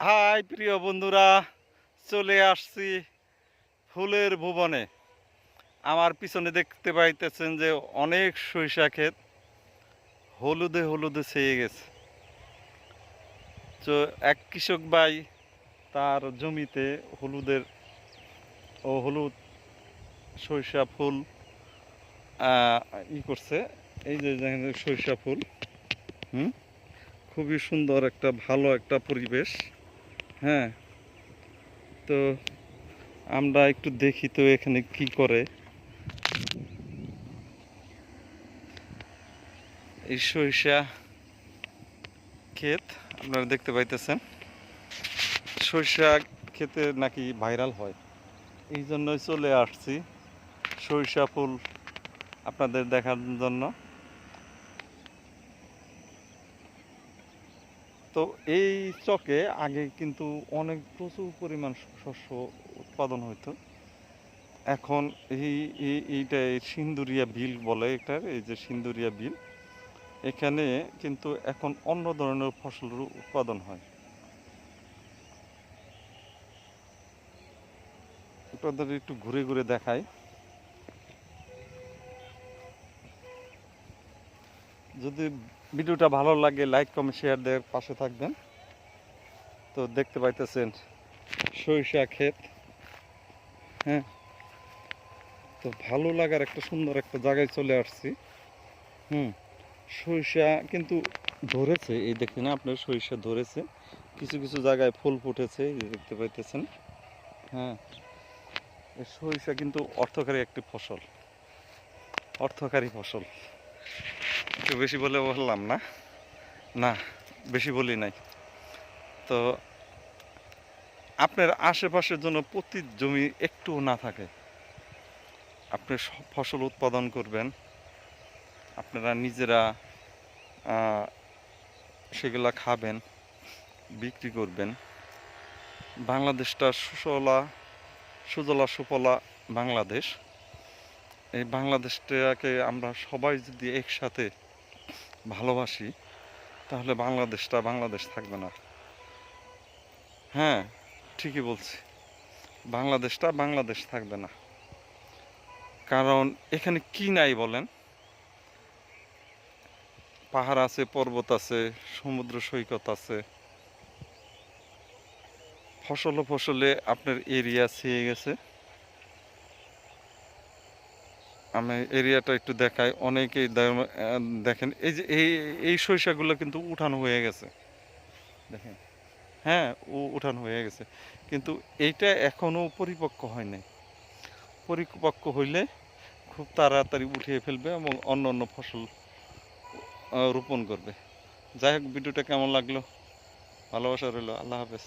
High, প্রিয় বন্ধুরা, চলে আসছি ফুলের ভুবনে। আমার পিছনে দেখতে পাইতেছেন যে অনেক সরিষা ক্ষেত হলুদে হলুদে ছেয়ে গেছে। তো এক কৃষক ভাই তার জমিতে হলুদের ও হলুদ সরিষা ফুল ই করছে। এই যে সরিষা ফুল। হুম? খুবই সুন্দর একটা, ভালো একটা পরিবেশ। হ্যাঁ। তো আমরা একটু দেখি তো এখানে কি করে। এই সরিষা ক্ষেত, আপনারা দেখতে পাইতেছেন। সরিষা ক্ষেতে নাকি ভাইরাল হয়। এই জন্যই চলে আসছি সরিষা ফুল আপনাদের দেখার জন্য। তো এই চকে আগে কিন্তু অনেক প্রচুর পরিমাণ শস্য উৎপাদন হতো এখন এই, এই- এইটা এই সিন্দুরিয়া বিল বলে এটার এই যে সিন্দুরিয়া বিল, এখানে কিন্তু এখন অন্য ধরনের ফসলের উৎপাদন হয়। আপনাদের একটু ঘুরে ঘুরে দেখাই। যদি ভিডিওটা ভালো লাগে লাইক কমেন্ট শেয়ার দেওয়ার পাশে থাকবেন। তো দেখতে পাইতেছেন সরিষা ক্ষেত। হ্যাঁ। তো ভালো লাগার একটা সুন্দর একটা জায়গায় চলে আসছি। হুম। সরিষা কিন্তু ধরেছে, এই দেখেন আপনার সরিষা ধরেছে। কিছু কিছু জায়গায় ফুল ফুটেছে দেখতে পাইতেছেন। হ্যাঁ। সরিষা কিন্তু অর্থকারী একটি ফসল। অর্থকারী ফসল। একটু বেশি বলে বললাম না? না, বেশি বলি নাই। তো আপনার আশেপাশের জন্য প্রতি জমি একটু না থাকে। আপনি ফসল উৎপাদন করবেন। আপনারা নিজেরা সেগুলা খাবেন, বিক্রি করবেন। বাংলাদেশটা সুজলা সুজলা, সুফলা বাংলাদেশ। এই বাংলাদেশটাকে আমরা সবাই যদি একসাথে ভালোবাসি, তাহলে বাংলাদেশটা বাংলাদেশ থাকবে না। হ্যাঁ ঠিকই বলছি। বাংলাদেশটা বাংলাদেশ থাকবে না। কারণ এখানে কি নাই বলেন? পাহাড় আছে, পর্বত আছে, সমুদ্র সৈকত আছে। ফসল ফসলে আপনার এরিয়া ছেয়ে গেছে। আমি এরিয়াটা একটু দেখাই। অনেকেই দেখেন এই যে এই এই সরিষাগুলো কিন্তু উঠানো হয়ে গেছে। দেখেন হ্যাঁ ও উঠানো হয়ে গেছে। কিন্তু এইটা এখনও পরিপক্ক হয় নাই। পরিপক্ক হইলে খুব তাড়াতাড়ি উঠিয়ে ফেলবে এবং অন্য অন্য ফসল রোপণ করবে। যাই হোক, ভিডিওটা কেমন লাগল? ভালোবাসা রইল। আল্লাহ হাফেজ।